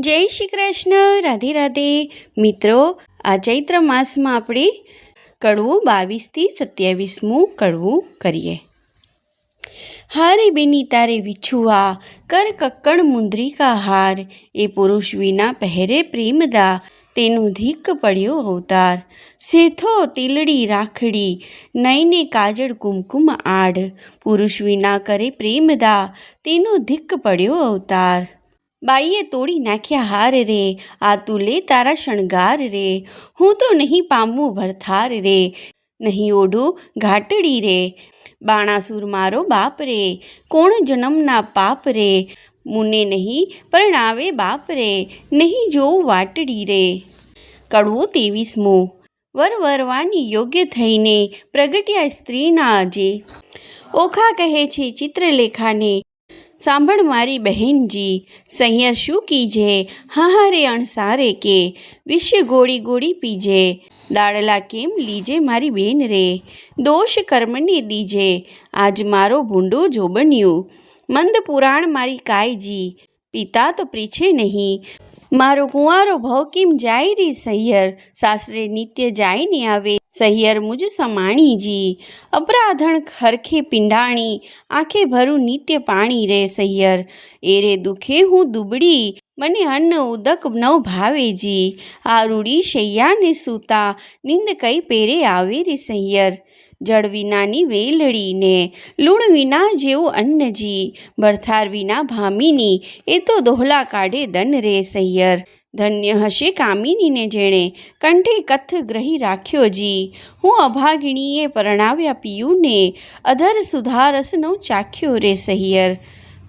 જય શ્રી કૃષ્ણ, રાધે રાધે. મિત્રો, આ ચૈત્ર માસમાં આપણે કડવું બાવીસથી સત્યાવીસમું કડવું કરીએ. હારે બેની તારે વિછુઆ કર કક્કણ મુંદરી હાર. એ પુરુષ વિના પહેરે પ્રેમદા, તેનો ધીક પડ્યો અવતાર. સેથો તીલડી રાખડી, નયને કાજળ કુમકુમ આડ. પુરુષ વિના કરે પ્રેમદા, તેનો ધીક પડ્યો અવતાર. બાઈએ તોડી નાખ્યા હાર રે, આ તું લે તારા શણગાર રે. હું તો નહીં પામવું ભરથાર રે, નહીં ઓઢું ઘાટડી રે. બાણાસુર મારો બાપ રે, કોણ જન્મના પાપ રે? મુને નહીં પરણાવે બાપ રે, નહીં જોવું વાટડી રે. કડવું તેવીસમો વર વરવાની યોગ્ય થઈને પ્રગટ્યા સ્ત્રીના આજે ઓખા કહે છે ચિત્રલેખાને સાંભળ મારી બહેનજી, સૈયર શું કીજે? હાહારે અણસારે કે. વિશ્ય ગોળી ગોળી પીજે. દાડલા કેમ લીજે મારી બેન રે? દોષ કર્મને દીજે. આજ મારો ભૂંડો જોબન્યું. મંદ પુરાણ મારી કાયજી. પિતા તો પ્રીછે નહીં. મારો કુંવારો ભવ કેમ જાય રે, સૈયર? સાસરે નિત્ય જાય ને આવે. સૈયર મુજ સમાણીજી અપરાધણ ખરખે પિંડાણી, આંખે ભરું નિત્ય પાણી રે સહિયર. એ રે દુખે હું દુબળી, મને અન્ન ઉદક નવ ભાવેજી આ રૂડી શૈયાને સૂતા, નિંદ કઈ પેરે આવે રે સહિયર. જળ વિનાની વેલડીને, લૂણ વિના જેવું અન્નજી બરથાર વિના ભામીની, એ તો દોહલા કાઢે દન રે સૈયર ધન્ય હશે કામિનીને જેણે કંઠે કથ ગ્રહી રાખ્યો જી. હું અભાગિણીએ પરણાવ્યા પિયુને અધર સુધારસનો ચાખ્યો રે સહિયર.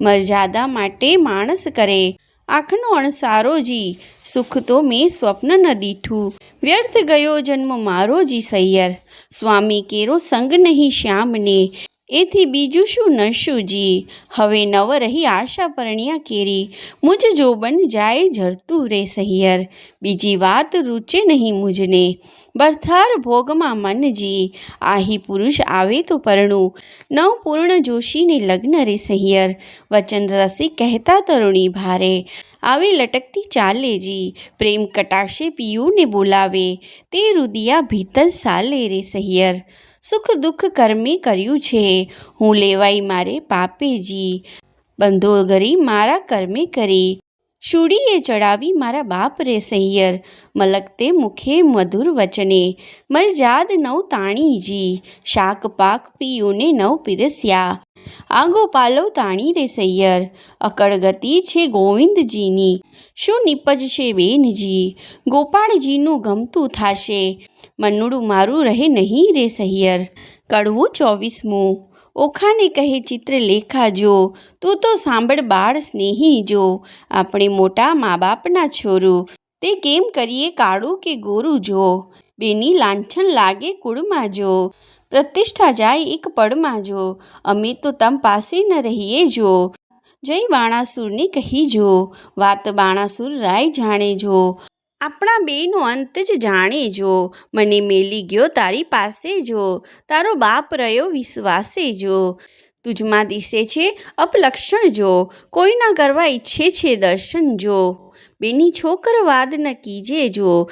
મર્યાદા માટે માણસ કરે. આંખનો અણસારો જી. સુખ તો મેં સ્વપ્ન ન દીઠું. વ્યર્થ ગયો જન્મ મારો જી સૈયર સ્વામી કેરો સંગ નહીં શ્યામને. એથી બીજું શું નશું જી? હવે નવ રહી આશા પરણ્યા કેરી. મુજ જોબન જાય જરતું રે સહિયર. બીજી વાત રૂચે નહીં મુજને. બરથાર ભોગમાં મનજી આહી પુરુષ આવે તો પરણું. નવ પૂર્ણ જોશીને લગ્ન રે સહિયર. વચન રસી કહેતા તરુણી ભારે. આવી લટકતી ચાલે જી. પ્રેમ કટાક્ષે પિયુને બોલાવે. તે રુદિયા ભીતર સાલે રે સહિયર. સુખ દુઃખ કર્મે કર્યું છે. હું લેવાઈ મારે પાપેજી. બંધો ગરી મારા કર્મે કરી. શૂડીએ ચડાવી મારા બાપ રે સૈયર. મલકતે મુખે મધુર વચને મરજાદ નવ તાણીજી શાક પાક પીયુને નવ પીરસ્યા. આગો પાલવ તાણી રે સૈયર, અકળ ગતિ છે ગોવિંદજીની શું નિપજ છે બેનજી ગોપાળજીનું ગમતું થાશે, મનુડું મારું રહે નહીં રે સૈયર. કડવું ચોવીસમું ઓખાને કહે ચિત્ર લેખા જો, તું તો સાંભળ બાળ સ્નેહી જો, આપણે મોટા મા બાપના છોરું, તે કેમ કરીએ કાળું કે ગોરું જો, બેની લાંછન લાગે કુળમાં જો, પ્રતિષ્ઠા જાય એક પળમાં જો, અમે તો તમ પાસે ન રહીએ જો, જય બાણાસુરને કહી જો, વાત બાણાસુર રાય જાણે જો આપણા બેનો અંત જ જાણે જો. મને મેલી ગયો તારી પાસે જો. તારો બાપ રહ્યો વિશ્વાસે જો. તુજમાં દિશે છે અપલક્ષણ જો. કોઈના કરવા ઈચ્છે છે દર્શન જો. બેની છોકર વાદ ન કીજે જો.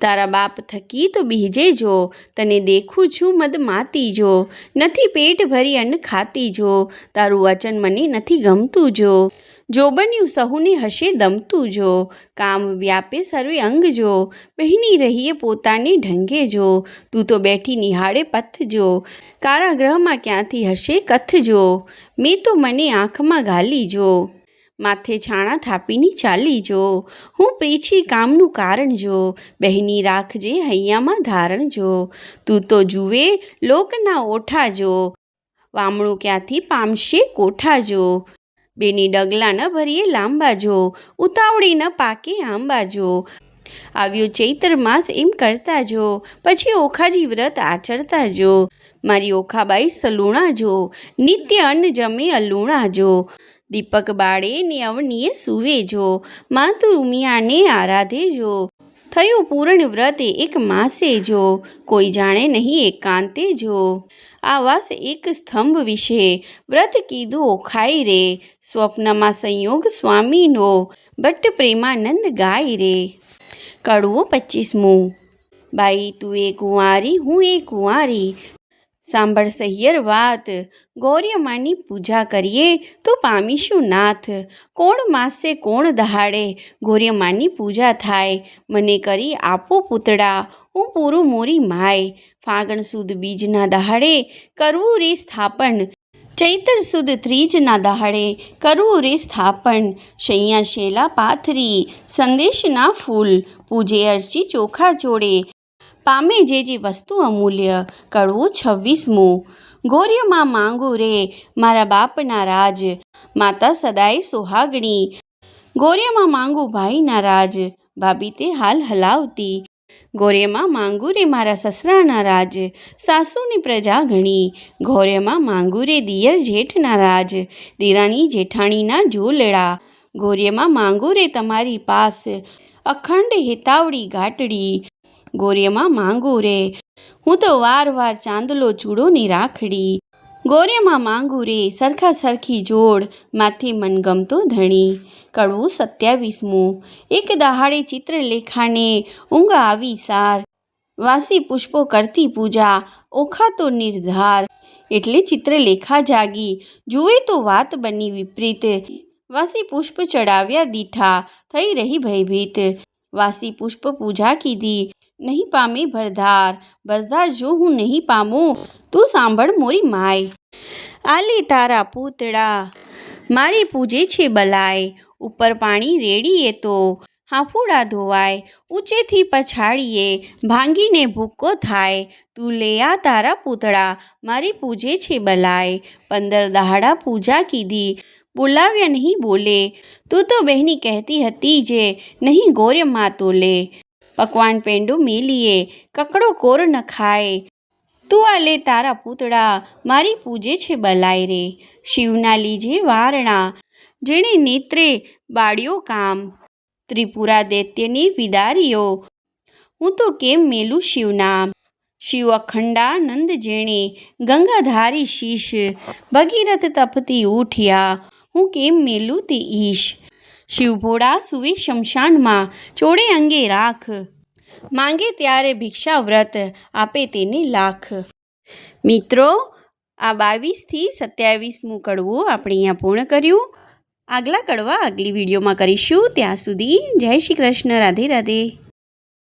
તારા બાપ થકી તો બીજે જો, તને દેખું છું મદ માતી જો, નથી પેટ ભરી અન્ન ખાતી જો, તારું વચન મને નથી ગમતું જો. જો બન્યું સહુને હશે દમતું જો, કામ વ્યાપે સર્વે અંગ જો, બહેની રહીએ પોતાને ઢંગે જો, તું તો બેઠી નિહાળે પથ જો, કારાગૃહમાં ક્યાંથી હશે કથ જો, મેં તો મને આંખમાં ગાલી જો. માથે છાણા થાપીની ચાલી જો. હું પ્રીછી કામનું કારણ જો. બહેની રાખજે હૈયામાં ધારણ જો. તું તો જુએ લોકના ઓઠા જો. વામણું ક્યાંથી પામશે કોઠા જો. બેની ડગલા ન ભરીએ લાંબા જો. ઉતાવળી ન પાકે આંબા જો. આવ્યો ચૈત્ર માસ એમ કરતા જો. પછી ઓખાજી વ્રત આચરતા જો. મારી ઓખાબાઈ સલુણા જો. નિત્ય અન્ન જમે અલુણા જો. દીપક બાળે ને અવનીએ સુવેજો જો, માતુ રૂમિયાને આરાધે જો. થયું પૂર્ણ વ્રત એક માસે જો, કોઈ જાણે નહીં એકાંતે જો. આવાસ એક સ્તંભ વિશે, વ્રત કીધું ઓખાઈ રે. સ્વપ્નમાં સંયોગ સ્વામીનો ભટ્ટ પ્રેમાનંદ ગાય રે. કડવું પચીસમું. બાઈ, તું એ કુંવારી, હું એ કુંવારી. સાંભળ સહિયર વાત. ગૌર્યમાની પૂજા કરીએ તો પામીશું નાથ. કોણ માસે કોણ દહાડે? ગૌર્યમાની પૂજા થાય. મને કરી આપો પૂતળા, હું પૂરું મોરી માય. ફાગણ સુદ બીજના દહાડે કરવું રે સ્થાપન. ચૈતર સુદ ત્રીજના દહાડે કરવું રે સ્થાપન. શૈયા શેલા પાથરી, સંદેશના ફૂલ. પૂજે અર્ચી ચોખા જોડે. પામે જે જે વસ્તુ અમૂલ્ય કડવું છવ્વીસમું. ગોર્યમાં માંગુ રે, મારા બાપના રાજ, માતા સદાય સુહાગણી. ગોર્યમાં માંગુ ભાઈના રાજ, ભાભી તે હાલ હલાવતી. ગૌર્યમાં માંગુ રે મારા સસરાના રાજ, સાસુની પ્રજા ઘણી ગૌર્યમાં માંગુ રે દિયર જેઠના રાજ, દીરાણી જેઠાણીના જોલડા ગૌર્યમાં માંગુ રે તમારી પાસ, અખંડ હિતાવડી ગાટડી. ગોર્યમાં માંગુ રે. હું તો વાર વાર ચાંદલો ચૂડોની રાખડી. ગોર્યમાં માંગુ રે, સરખા સરખી જોડ, માથે મનગમતો ધણી. કડવું સત્યાવીસમું, એક દહાડે ચિત્રલેખાને ઊંઘ આવી સાર. વાસી પુષ્પો કરતી પૂજા ઓખાતો નિર્ધાર. એટલે ચિત્રલેખા જાગી, જુએ તો વાત બની વિપરીત. વાસી પુષ્પ ચડાવ્યા દીઠા, થઈ રહી ભયભીત. વાસી પુષ્પ પૂજા કીધી નહીં પામે ભરધાર. ભરધાર, જો હું નહીં પામું, તું સાંભળ મોરી માય આલી તારા પૂતળા, મારી પૂજે છે બલાય ઉપર પાણી રેડીએ તો હાંફુડા ધોવાય. ઊંચેથી પછાડીએ, ભાંગીને ભૂક્કો થાય. તું લે આ તારા પૂતળા, મારી પૂજે છે બલાય પંદર દહાડા પૂજા કીધી, બોલાવ્યા નહીં બોલે. તું તો બહેની કહેતી હતી જે નહીં ગોર્યમાં તો લે. પકવાન પેંડું મેલીએ, કકડો કોર ન ખાય તું આ લે તારા પૂતળા, મારી પૂજે છે બલાય રે. શિવના લીજે વારણા, જેણે નેત્રે બાળ્યો કામ. ત્રિપુરા દૈત્યની વિદારીઓ હું તો કેમ મેલું શિવનામ શિવ અખંડાનંદ જેણે ગંગાધારી શીશ, ભગીરથ તપતી ઉઠ્યા, હું કેમ મેલું તે ઈશ? શિવભોળા સુવે શમશાનમાં ચોડે અંગે રાખ. માંગે ત્યારે ભિક્ષા વ્રત આપે તેને લાખ. મિત્રો, આ બાવીસથી સત્યાવીસમું કડવું આપણે અહીંયા પૂર્ણ કર્યું. આગલા કડવા આગલી વિડીયોમાં કરીશું. ત્યાં સુધી જય શ્રી કૃષ્ણ. રાધે રાધે.